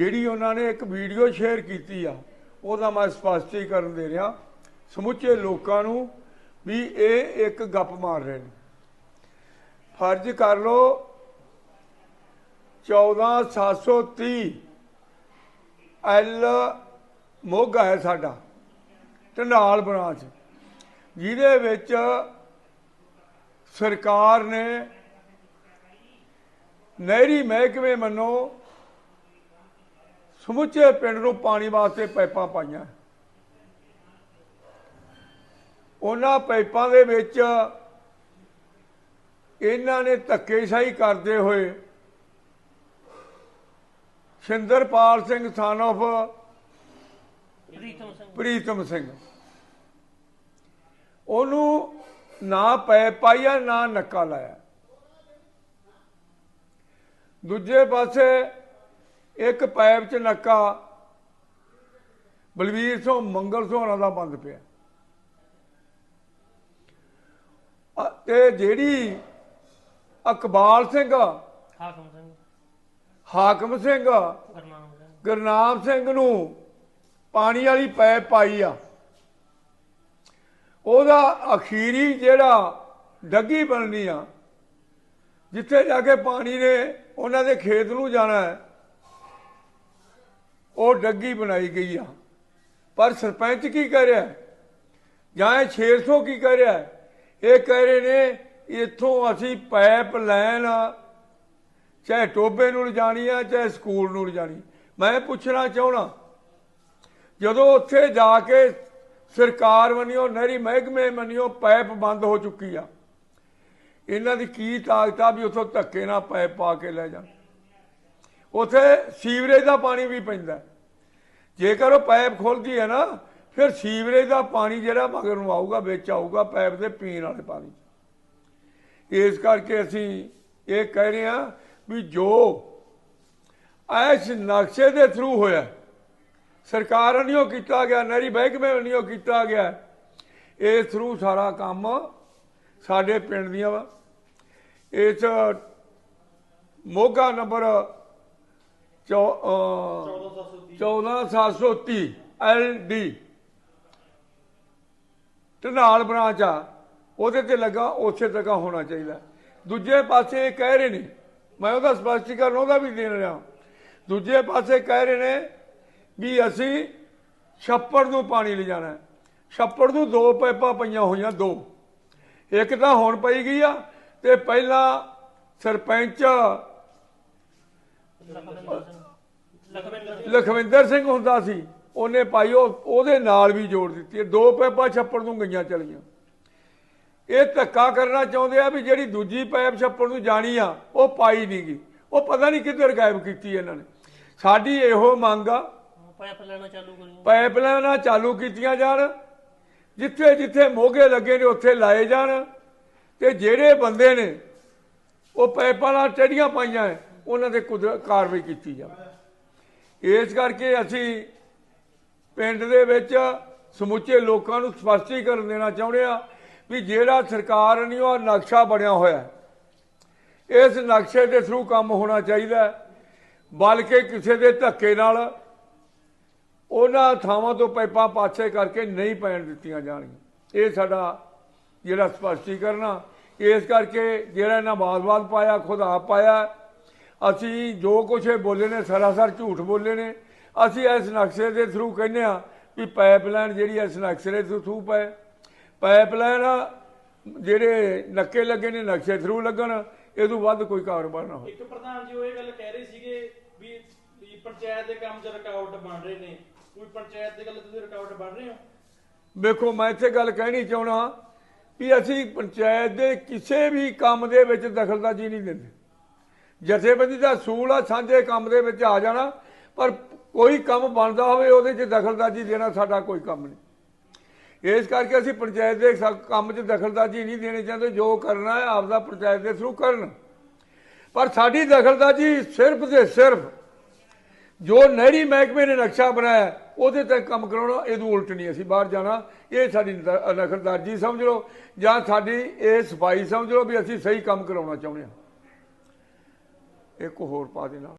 ਜਿਹੜੀ ਉਹਨਾਂ ਨੇ ਇੱਕ ਵੀਡੀਓ ਸ਼ੇਅਰ ਕੀਤੀ ਆ, ਉਹਦਾ ਮੈਂ ਸਪਸ਼ਟੀਕਰਨ ਦੇ ਰਿਹਾ। ਸਮੁੱਚੇ ਲੋਕਾਂ ਨੂੰ ਵੀ ਇਹ ਇੱਕ ਗੱਪ ਮਾਰ ਰਹੇ ਨੇ। ਫਰਜ਼ ਕਰ ਲਓ 14730 ਐਲ ਮੋਗਾ ਹੈ ਸਾਡਾ, ਢੰਡਾਲ ਬ੍ਰਾਂਚ। ਜਿਹਦੇ ਵਿੱਚ ਸਰਕਾਰ ਨੇ ਨਹਿਰੀ ਮਹਿਕਮੇ ਮੰਨੋ ਸਮੁੱਚੇ ਪਿੰਡ ਨੂੰ ਪਾਣੀ ਵਾਸਤੇ ਪਾਈਪਾਂ ਪਾਈਆਂ। ਉਹਨਾਂ ਪਾਈਪਾਂ ਦੇ ਵਿੱਚ ਇਹਨਾਂ ਨੇ ਧੱਕੇਸ਼ਾਹੀ ਕਰਦੇ ਹੋਏ ਸ਼ਿੰਦਰਪਾਲ ਸਿੰਘ son of ਪ੍ਰੀਤਮ ਸਿੰਘ। ਉਹਨੂੰ ਨਾ ਪੈ ਪਾਈਆ ਨਾ ਨੱਕਾ ਲਾਇਆ। ਦੂਜੇ ਪਾਸੇ ਇੱਕ ਪੈਪ 'ਚ ਨੱਕਾ। ਬਲਵੀਰ ਸਿੰਘ ਮੰਗਲ ਸੋਹਣਾ ਦਾ ਬੰਦ ਪਿਆ। ਤੇ ਜਿਹੜੀ ਅਕਬਾਲ ਸਿੰਘ ਹਾਕਮ ਸਿੰਘ। ਹਾਕਮ ਸਿੰਘ ਗਰਨਾਮ ਸਿੰਘ। ਗੁਰਨਾਮ ਸਿੰਘ ਨੂੰ ਪਾਣੀ ਵਾਲੀ ਪੈਪ ਪਾਈ ਆ। ਉਹਦਾ ਅਖੀਰੀ ਜਿਹੜਾ ਡੱਗੀ ਬਣਨੀ ਆ ਜਿੱਥੇ ਜਾ ਕੇ ਪਾਣੀ ਨੇ ਉਹਨਾਂ ਦੇ ਖੇਤ ਨੂੰ ਜਾਣਾ ਹੈ। ਉਹ ਡੱਗੀ ਬਣਾਈ ਗਈ ਆ। ਪਰ ਸਰਪੰਚ ਕੀ ਕਹਿ ਰਿਹਾ ਜਾਂ ਇਹ 600 ਕੀ ਕਹਿ ਰਿਹਾ ਇਹ ਕਹਿ ਰਹੇ ਨੇ, ਇੱਥੋਂ ਅਸੀਂ ਪਾਈਪ ਲੈਣ, ਚਾਹੇ ਟੋਬੇ ਨੂੰ ਲਿਜਾਣੀ ਆ, ਚਾਹੇ ਸਕੂਲ ਨੂੰ ਲਿਜਾਣੀ। ਮੈਂ ਪੁੱਛਣਾ ਚਾਹਣਾ ਜਦੋਂ ਉੱਥੇ ਜਾ ਕੇ ਸਰਕਾਰ ਮੰਨਿਓ ਨਹਿਰੀ ਮਹਿਕਮੇ ਮੰਨਿਓ ਪਾਈਪ ਬੰਦ ਹੋ ਚੁੱਕੀ ਆ, ਇਹਨਾਂ ਦੀ ਕੀ ਤਾਕਤ ਆ ਵੀ ਉੱਥੋਂ ਧੱਕੇ ਨਾਲ ਪਾਈਪ ਪਾ ਕੇ ਲੈ ਜਾਣ? ਉੱਥੇ ਸੀਵਰੇਜ ਦਾ ਪਾਣੀ ਵੀ ਪੈਂਦਾ ਜੇਕਰ ਉਹ ਪਾਈਪ ਖੁੱਲਦੀ ਹੈ ਨਾ, ਫਿਰ ਸੀਵਰੇਜ ਦਾ ਪਾਣੀ ਜਿਹੜਾ ਮਗਰ ਨੂੰ ਆਊਗਾ, ਵਿੱਚ ਆਊਗਾ ਪਾਈਪ ਦੇ ਪੀਣ ਵਾਲੇ ਪਾਣੀ 'ਚ। ਇਸ ਕਰਕੇ ਅਸੀਂ ਇਹ ਕਹਿ ਰਹੇ ਹਾਂ ਵੀ ਜੋ ਇਸ ਨਕਸ਼ੇ ਦੇ ਥਰੂ ਹੋਇਆ, ਸਰਕਾਰ ਉਹ ਕੀਤਾ ਗਿਆ, ਨਹਿਰੀ ਮਹਿਕਮੇ ਵੱਲੋਂ ਕੀਤਾ ਗਿਆ ਇਸ ਥਰੂ ਸਾਰਾ ਕੰਮ ਸਾਡੇ ਪਿੰਡ ਦੀਆਂ ਵਾ ਇਸ Moga number 14730 L D. Dhanal branch ਆ। ਉਹਦੇ ਤੇ ਲੱਗਾ ਉਸੇ ਤੱਕ ਹੋਣਾ ਚਾਹੀਦਾ। ਦੂਜੇ ਪਾਸੇ ਇਹ ਕਹਿ ਰਹੇ ਨੇ, ਮੈਂ ਉਹਦਾ ਸਪਸ਼ਟੀਕਰਨ ਉਹਦਾ ਵੀ ਦੇ ਰਿਹਾ। ਦੂਜੇ ਪਾਸੇ ਕਹਿ ਰਹੇ ਨੇ ਵੀ ਅਸੀਂ ਛੱਪੜ ਨੂੰ ਪਾਣੀ ਲਿਜਾਣਾ। ਛੱਪੜ ਨੂੰ ਦੋ ਪਾਈਪਾਂ ਪਈਆਂ ਹੋਈਆਂ, ਦੋ। ਇੱਕ ਤਾਂ ਹੁਣ ਪਈ ਗਈ ਆ, ਤੇ ਪਹਿਲਾਂ ਸਰਪੰਚ ਲਖਵਿੰਦਰ ਸਿੰਘ ਹੁੰਦਾ ਸੀ। ਉਹਨੇ ਪਾਈ ਉਹ ਉਹਦੇ ਨਾਲ ਵੀ ਜੋੜ ਦਿੱਤੀ। ਦੋ ਪੈਪਾਂ ਛੱਪੜ ਨੂੰ ਗਈਆਂ ਚਲੀਆਂ। ਇਹ ਧੱਕਾ ਕਰਨਾ ਚਾਹੁੰਦੇ ਆ ਵੀ ਜਿਹੜੀ ਦੂਜੀ ਪੈਪ ਛੱਪੜ ਨੂੰ ਜਾਣੀ ਆ ਉਹ ਪਾਈ ਨਹੀਂ ਗਈ। ਉਹ ਪਤਾ ਨਹੀਂ ਕਿੱਧਰ ਗਾਇਬ ਕੀਤੀ ਇਹਨਾਂ ਨੇ। ਸਾਡੀ ਇਹੋ ਮੰਗ ਆ। ਪਾਈਪ ਲੈਣਾ ਚਾਲੂ ਕਰੀ ਪਾਈਪਲਾਈਨਾਂ ਚਾਲੂ ਕੀਤੀਆਂ ਜਾਣ। ਜਿੱਥੇ ਜਿੱਥੇ ਮੋਗੇ ਲੱਗੇ ਨੇ ਉੱਥੇ ਲਾਏ ਜਾਣ। ਤੇ ਜਿਹੜੇ ਬੰਦੇ ਨੇ ਉਹ ਪਾਈਪਾਂ ਨਾਲ ਟੇਡੀਆਂ ਪਾਈਆਂ ਹੈ, ਉਹਨਾਂ ਦੇ ਕੁਦਰਤ ਕਾਰਵਾਈ ਕੀਤੀ ਜਾਵੇ। ਇਸ ਕਰਕੇ ਅਸੀਂ ਪਿੰਡ ਦੇ ਵਿੱਚ ਸਮੁੱਚੇ ਲੋਕਾਂ ਨੂੰ ਸਪਸ਼ਟੀਕਰਨ ਦੇਣਾ ਚਾਹੁੰਦੇ ਆ ਵੀ ਜਿਹੜਾ ਸਰਕਾਰ ਨੇ ਉਹ ਨਕਸ਼ਾ ਬਣਿਆ ਹੋਇਆ ਇਸ ਨਕਸ਼ੇ ਦੇ ਥਰੂ ਕੰਮ ਹੋਣਾ ਚਾਹੀਦਾ ਬਲਕਿ ਕਿਸੇ ਦੇ ਧੱਕੇ ਨਾਲ ਉਹਨਾਂ ਥਾਵਾਂ ਤੋਂ ਪਾਈਪਾਂ ਪਾਸੇ ਕਰਕੇ ਨਹੀਂ ਪੈਣ ਦਿੱਤੀਆਂ ਜਾਣਗੀਆਂ। ਇਹ ਸਾਡਾ ਜਿਹੜਾ ਸਪਸ਼ਟੀਕਰਨ ਆ। ਇਸ ਕਰਕੇ ਜਿਹੜਾ ਇਹਨਾਂ ਬਾਦ-ਬਾਦ ਪਾਇਆ, ਖੁਦ ਆਪ ਪਾਇਆ ਅਸੀਂ ਜੋ ਕੁਛ ਇਹ ਬੋਲੇ ਨੇ ਸਰਾਸਰ ਝੂਠ ਬੋਲੇ ਨੇ। ਅਸੀਂ ਇਸ ਨਕਸ਼ੇ ਦੇ ਥਰੂ ਕਹਿੰਦੇ ਆ ਵੀ ਪਾਈਪਲਾਈਨ ਜਿਹੜੀ ਇਸ ਨਕਸ਼ੇ ਦੇ ਥਰੂ ਪਏ। ਪਾਈਪਲਾਈਨ ਜਿਹੜੇ ਨੱਕੇ ਲੱਗੇ ਨੇ ਨਕਸ਼ੇ ਥਰੂ ਲੱਗਣ ਇਹ ਤੋਂ ਵੱਧ ਕੋਈ ਕਾਰੋਬਾਰ ਨਾ ਹੋਵੇ। ਇੱਕ ਪ੍ਰਧਾਨ ਜੀ ਉਹ ਇਹ ਗੱਲ ਕਹਿ ਰਹੇ ਸੀਗੇ ਵੀ ਪੰਚਾਇਤ ਦੇ ਕੰਮ 'ਚ ਰੁਕਾਵਟ ਬਣ ਰਹੇ ਨੇ। ਕੋਈ ਪੰਚਾਇਤ ਦੇ ਗੱਲ ਤੁਸੀਂ ਰੁਕਾਵਟ ਬਣ ਰਹੇ ਹੋ? ਵੇਖੋ ਮੈਂ ਇੱਥੇ ਗੱਲ ਕਹਿਣੀ ਚਾਹਣਾ ਵੀ ਅਸੀਂ ਪੰਚਾਇਤ ਦੇ ਕਿਸੇ ਵੀ ਕੰਮ ਦੇ ਵਿੱਚ ਦਖਲਅੰਦਾਜ਼ੀ ਨਹੀਂ ਦਿੰਦੇ। ਜਥੇਬੰਦੀ ਦਾ ਸੂਲ ਆ, ਸਾਂਝੇ ਕੰਮ ਦੇ ਵਿੱਚ ਆ ਜਾਣਾ, ਪਰ ਕੋਈ ਕੰਮ ਬਣਦਾ ਹੋਵੇ, ਉਹਦੇ 'ਚ ਦਖਲਦਾਜ਼ੀ ਦੇਣਾ ਸਾਡਾ ਕੋਈ ਕੰਮ ਨਹੀਂ। ਇਸ ਕਰਕੇ ਅਸੀਂ ਪੰਚਾਇਤ ਦੇ ਕੰਮ 'ਚ ਦਖਲਦਾਜ਼ੀ ਨਹੀਂ ਦੇਣੀ ਚਾਹੁੰਦੇ, ਜੋ ਕਰਨਾ ਹੈ ਆਪਦਾ ਪੰਚਾਇਤ ਦੇ ਥਰੂ ਕਰਨ। ਪਰ ਸਾਡੀ ਦਖਲਦਾਜ਼ੀ ਸਿਰਫ ਤੇ ਸਿਰਫ ਜੋ ਨਹਿਰੀ ਮਹਿਕਮੇ ਨੇ ਨਕਸ਼ਾ ਬਣਾਇਆ, ਉਹਦੇ ਤੇ ਕੰਮ ਕਰਾਉਣਾ ਇਹਨੂੰ ਉਲਟ ਨਹੀਂ ਅਸੀਂ ਬਾਹਰ ਜਾਣਾ। ਇਹ ਸਾਡੀ ਨ- ਨਖਰਦਾਰਜੀ ਸਮਝ ਲਓ, ਜਾਂ ਸਾਡੀ ਇਹ ਸਫ਼ਾਈ ਸਮਝ ਲਓ ਵੀ ਅਸੀਂ ਸਹੀ ਕੰਮ ਕਰਾਉਣਾ ਚਾਹੁੰਦੇ ਹਾਂ। ਇੱਕ ਹੋਰ ਪਾ ਦੇਣਾ